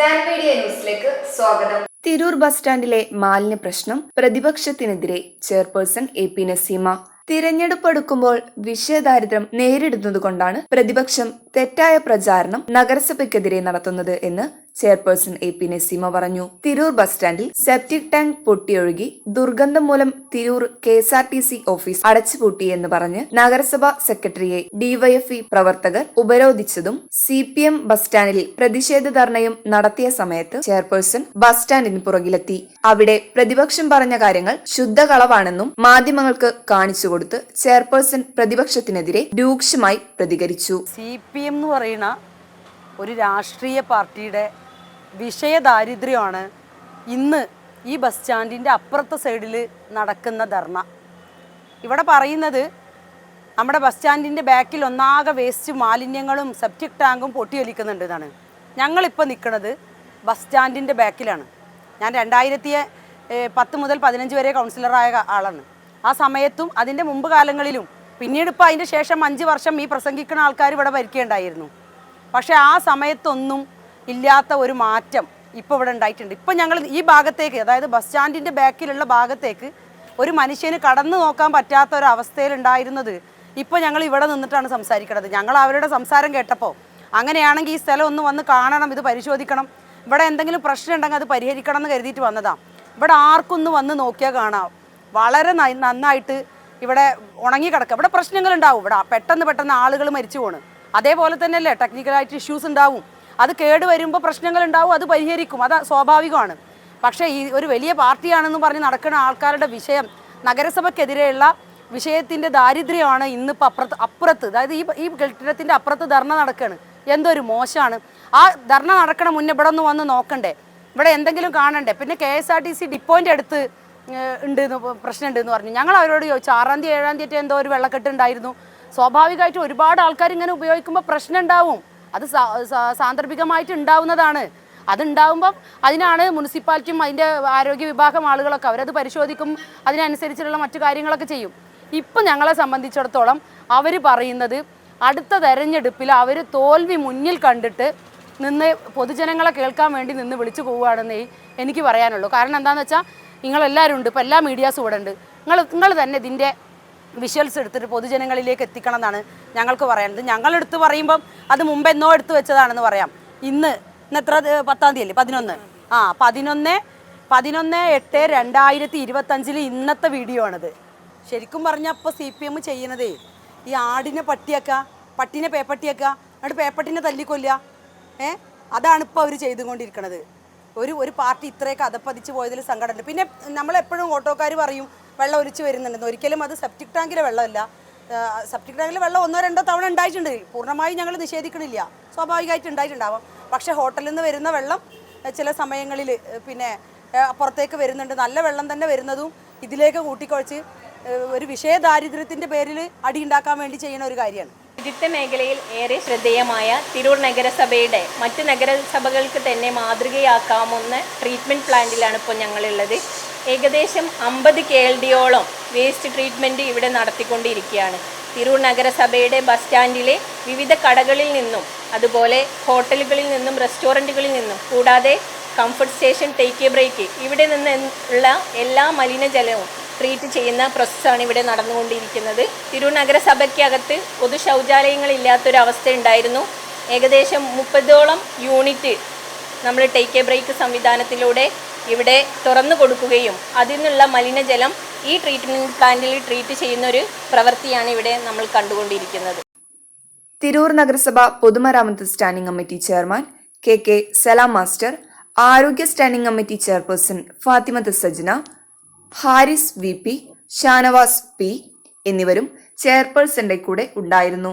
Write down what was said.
ന്യൂസിലേക്ക് സ്വാഗതം. തിരൂർ ബസ് സ്റ്റാൻഡിലെ മാലിന്യ പ്രശ്നം പ്രതിപക്ഷത്തിനെതിരെ ചെയർപേഴ്സൺ എ പി നസീമ. തിരഞ്ഞെടുപ്പ് എടുക്കുമ്പോൾ വിഷയദാരിദ്ര്യം നേരിടുന്നതുകൊണ്ടാണ് പ്രതിപക്ഷം തെറ്റായ പ്രചാരണം നഗരസഭയ്ക്കെതിരെ നടത്തുന്നത് എന്ന് ചെയർപേഴ്സൺ എ പി നസീമ പറഞ്ഞു. തിരൂർ ബസ് സ്റ്റാൻഡിൽ സെപ്റ്റിക് ടാങ്ക് പൊട്ടിയൊഴുകി ദുർഗന്ധം മൂലം Tirur K S R T C office അടച്ചുപൂട്ടി എന്ന് പറഞ്ഞ് നഗരസഭാ സെക്രട്ടറിയെ ഡിവൈഎഫ്ഇ പ്രവർത്തകർ ഉപരോധിച്ചതും സി പി എം ബസ് സ്റ്റാൻഡിൽ പ്രതിഷേധ ധർണയും നടത്തിയ സമയത്ത് ചെയർപേഴ്സൺ ബസ് സ്റ്റാൻഡിന് പുറകിലെത്തി. അവിടെ പ്രതിപക്ഷം പറഞ്ഞ കാര്യങ്ങൾ ശുദ്ധകളവാണെന്നും മാധ്യമങ്ങൾക്ക് കാണിച്ചുകൊടുത്ത് ചെയർപേഴ്സൺ പ്രതിപക്ഷത്തിനെതിരെ രൂക്ഷമായി പ്രതികരിച്ചു. സി പി എം എന്ന് പറയുന്ന ഒരു രാഷ്ട്രീയ പാർട്ടിയുടെ വിഷയദാരിദ്ര്യമാണ് ഇന്ന് ഈ ബസ് സ്റ്റാൻഡിന്റെ അപ്പുറത്തെ സൈഡിൽ നടക്കുന്ന ധർണ. ഇവിടെ പറയുന്നത് നമ്മുടെ ബസ് സ്റ്റാൻഡിന്റെ ബാക്കിൽ ഒന്നാകെ വേസ്റ്റ് മാലിന്യങ്ങളും സെപ്റ്റിക് ടാങ്കും പൊട്ടിയൊലിക്കുന്നുണ്ട് എന്നാണ്. ഞങ്ങളിപ്പോൾ നിൽക്കുന്നത് ബസ് സ്റ്റാൻഡിന്റെ ബാക്കിലാണ്. ഞാൻ രണ്ടായിരത്തി പത്ത് മുതൽ പതിനഞ്ച് വരെ കൗൺസിലറായ ആളാണ്. ആ സമയത്തും അതിന്റെ മുമ്പ് കാലങ്ങളിലും പിന്നീട് ഇപ്പോൾ അതിന്റെ ശേഷം അഞ്ച് വർഷം ഈ പ്രസംഗിക്കുന്ന ആൾക്കാർ ഇവിടെ ഭരിക്കേണ്ടായിരുന്നു. പക്ഷേ ആ സമയത്തൊന്നും ഇല്ലാത്ത ഒരു മാറ്റം ഇപ്പോൾ ഇവിടെ ഉണ്ടായിട്ടുണ്ട്. ഇപ്പം ഞങ്ങൾ ഈ ഭാഗത്തേക്ക് അതായത് ബസ് സ്റ്റാൻഡിന്റെ ബാക്കിലുള്ള ഭാഗത്തേക്ക് ഒരു മനുഷ്യന് കടന്നു നോക്കാൻ പറ്റാത്ത ഒരു അവസ്ഥയിലുണ്ടായിരുന്നത് ഇപ്പോൾ ഞങ്ങൾ ഇവിടെ നിന്നിട്ടാണ് സംസാരിക്കുന്നത് ഞങ്ങൾ അവരുടെ സംസാരം കേട്ടപ്പോൾ അങ്ങനെയാണെങ്കിൽ ഈ സ്ഥലം ഒന്ന് വന്ന് കാണണം ഇത് പരിശോധിക്കണം. ഇവിടെ എന്തെങ്കിലും പ്രശ്നം ഉണ്ടെങ്കിൽ അത് പരിഹരിക്കണം എന്ന് കരുതിയിട്ട് വന്നതാണ് ഇവിടെ ആർക്കൊന്ന് വന്ന് നോക്കിയാൽ കാണാം. വളരെ നന്നാ- നന്നായിട്ട് ഇവിടെ ഉണങ്ങി കിടക്കുക ഇവിടെ പ്രശ്നങ്ങൾ ഉണ്ടാവും. ഇവിടെ പെട്ടെന്ന് പെട്ടെന്ന് ആളുകൾ മരിച്ചു പോണ്. അതേപോലെ തന്നെയല്ലേ ടെക്നിക്കലായിട്ട് ഇഷ്യൂസ് ഉണ്ടാവും. അത് കേട് വരുമ്പോൾ പ്രശ്നങ്ങൾ ഉണ്ടാവും അത് പരിഹരിക്കും. അത് സ്വാഭാവികമാണ്. പക്ഷേ ഈ ഒരു വലിയ പാർട്ടിയാണെന്ന് പറഞ്ഞ് നടക്കുന്ന ആൾക്കാരുടെ വിഷയം നഗരസഭയ്ക്കെതിരെയുള്ള വിഷയത്തിന്റെ ദാരിദ്ര്യമാണ് ഇന്നിപ്പോൾ അപ്പുറത്ത് അപ്പുറത്ത്. അതായത് ഈ ഈ കെട്ടിടത്തിന്റെ അപ്പുറത്ത് ധർണ നടക്കുകയാണ് എന്തൊരു മോശമാണ്. ആ ധർണ നടക്കണ മുന്നേ ഇവിടെ ഒന്ന് വന്ന് നോക്കണ്ടേ. ഇവിടെ എന്തെങ്കിലും കാണണ്ടേ? പിന്നെ K S R T C ഡിപ്പോയിന്റെ അടുത്ത് ഉണ്ട് എന്ന് പ്രശ്നം ഉണ്ട് എന്ന് പറഞ്ഞു. ഞങ്ങൾ അവരോട് ചോദിച്ചു ആറാം തീയതി ഏഴാം തീയതി എന്തോ ഒരു വെള്ളക്കെട്ട് ഉണ്ടായിരുന്നു. സ്വാഭാവികമായിട്ടും ഒരുപാട് ആൾക്കാർ ഇങ്ങനെ ഉപയോഗിക്കുമ്പോൾ പ്രശ്നം ഉണ്ടാവും അത് സാന്ദർഭികമായിട്ട് ഉണ്ടാവുന്നതാണ് അതുണ്ടാവുമ്പം അതിനാണ് മുനിസിപ്പാലിറ്റിയും അതിന്റെ ആരോഗ്യ വിഭാഗം ആളുകളൊക്കെ അവരത് പരിശോധിക്കും അതിനനുസരിച്ചുള്ള മറ്റു കാര്യങ്ങളൊക്കെ ചെയ്യും. ഇപ്പം ഞങ്ങളെ സംബന്ധിച്ചിടത്തോളം അവർ പറയുന്നത് അടുത്ത തെരഞ്ഞെടുപ്പിൽ അവർ തോൽവി മുന്നിൽ കണ്ടിട്ട് നിന്ന് പൊതുജനങ്ങളെ കേൾക്കാൻ വേണ്ടി നിന്ന് വിളിച്ചു പോവുകയാണെന്നേ എനിക്ക് പറയാനുള്ളൂ. കാരണം എന്താണെന്ന് വെച്ചാൽ നിങ്ങളെല്ലാവരും ഉണ്ട് ഇപ്പോൾ എല്ലാ മീഡിയാസും ഇവിടെ ഉണ്ട് നിങ്ങൾ നിങ്ങൾ തന്നെ ഇതിന്റെ വിഷ്വൽസ് എടുത്തിട്ട് പൊതുജനങ്ങളിലേക്ക് എത്തിക്കണം എന്നാണ് ഞങ്ങൾക്ക് പറയാനുള്ളത്. ഞങ്ങളെടുത്ത് പറയുമ്പം അത് മുമ്പ് എന്നോ എടുത്തു വെച്ചതാണെന്ന് പറയാം. ഇന്ന് ഇന്ന് എത്ര പത്താം തീയതി അല്ലേ പതിനൊന്ന്. ആ പതിനൊന്ന് പതിനൊന്ന് എട്ട് രണ്ടായിരത്തി ഇരുപത്തഞ്ചിൽ ഇന്നത്തെ വീഡിയോ ആണിത്. ശരിക്കും പറഞ്ഞാൽ ഇപ്പോൾ സി പി എം ചെയ്യുന്നതേ ഈ ആടിനെ പട്ടിയാക്കുക പട്ടിനെ പേപ്പട്ടിയാക്കുക എന്നിട്ട് പേപ്പട്ടിനെ തല്ലിക്കൊല്ലുക ഏ അതാണ് ഇപ്പോൾ അവർ ചെയ്തുകൊണ്ടിരിക്കുന്നത് ഒരു ഒരു പാർട്ടി ഇത്രയൊക്കെ അതപ്പതിച്ച് പോയതിൽ സങ്കടമുണ്ട് പിന്നെ നമ്മളെപ്പോഴും ഓട്ടോക്കാർ പറയും വെള്ളം ഒലിച്ച് വരുന്നുണ്ടെന്ന് ഒരിക്കലും അത് സെപ്റ്റിക് ടാങ്കിലെ വെള്ളമല്ല. സെപ്റ്റിക് ടാങ്കിലെ വെള്ളം ഒന്നോ രണ്ടോ തവണ ഉണ്ടായിട്ടുണ്ട്. പൂർണമായും ഞങ്ങൾ നിഷേധിക്കണില്ല. സ്വാഭാവികമായിട്ട് ഉണ്ടായിട്ടുണ്ടാവാം. പക്ഷേ ഹോട്ടലിൽ നിന്ന് വരുന്ന വെള്ളം ചില സമയങ്ങളിൽ പിന്നെ പുറത്തേക്ക് വരുന്നുണ്ട്. നല്ല വെള്ളം തന്നെ വരുന്നതും ഇതിലേക്ക് കൂട്ടിക്കുഴച്ച് ഒരു വിഷയ ദാരിദ്ര്യത്തിന്റെ പേരിൽ അടി ഉണ്ടാക്കാൻ വേണ്ടി ചെയ്യുന്ന ഒരു കാര്യമാണ്. ശുചിത്വ മേഖലയിൽ ഏറെ ശ്രദ്ധേയമായ തിരൂർ നഗരസഭയുടെ മറ്റ് നഗരസഭകൾക്ക് തന്നെ മാതൃകയാക്കാവുന്ന ട്രീറ്റ്മെന്റ് പ്ലാന്റിലാണ് ഇപ്പോൾ ഞങ്ങളുള്ളത്. ഏകദേശം അമ്പത് കെ എൽ ഡിയോളം വേസ്റ്റ് ട്രീറ്റ്മെന്റ് ഇവിടെ നടത്തിക്കൊണ്ടിരിക്കുകയാണ്. തിരൂർ നഗരസഭയുടെ ബസ് സ്റ്റാൻഡിലെ വിവിധ കടകളിൽ നിന്നും അതുപോലെ ഹോട്ടലുകളിൽ നിന്നും റെസ്റ്റോറന്റുകളിൽ നിന്നും കൂടാതെ comfort station take a break ഇവിടെ നിന്ന് ഉള്ള എല്ലാ മലിനജലവും ട്രീറ്റ് ചെയ്യുന്ന പ്രോസസ്സാണ് ഇവിടെ നടന്നുകൊണ്ടിരിക്കുന്നത്. തിരൂർ നഗരസഭയ്ക്കകത്ത് പൊതു ശൗചാലയങ്ങളില്ലാത്തൊരവസ്ഥ ഉണ്ടായിരുന്നു ഏകദേശം മുപ്പതോളം യൂണിറ്റ് നമ്മൾ ടേക്ക് എ ബ്രേക്ക് സംവിധാനത്തിലൂടെ ഇവിടെ തുറന്നു കൊടുക്കുകയും അതിൽ നിന്നുള്ള മലിനജലം ഈ ട്രീറ്റ്മെന്റ് പ്ലാന്റിൽ ട്രീറ്റ് ചെയ്യുന്ന ഒരു പ്രവൃത്തിയാണ് ഇവിടെ നമ്മൾ കണ്ടുകൊണ്ടിരിക്കുന്നത്. തിരൂർ നഗരസഭ പൊതുമരാമത്ത് standing committee chairman K K Salam master ആരോഗ്യ standing committee chairperson Fathimath Sajna Haris V P Shanavas P എന്നിവരും ചെയർപേഴ്സന്റെ കൂടെ ഉണ്ടായിരുന്നു.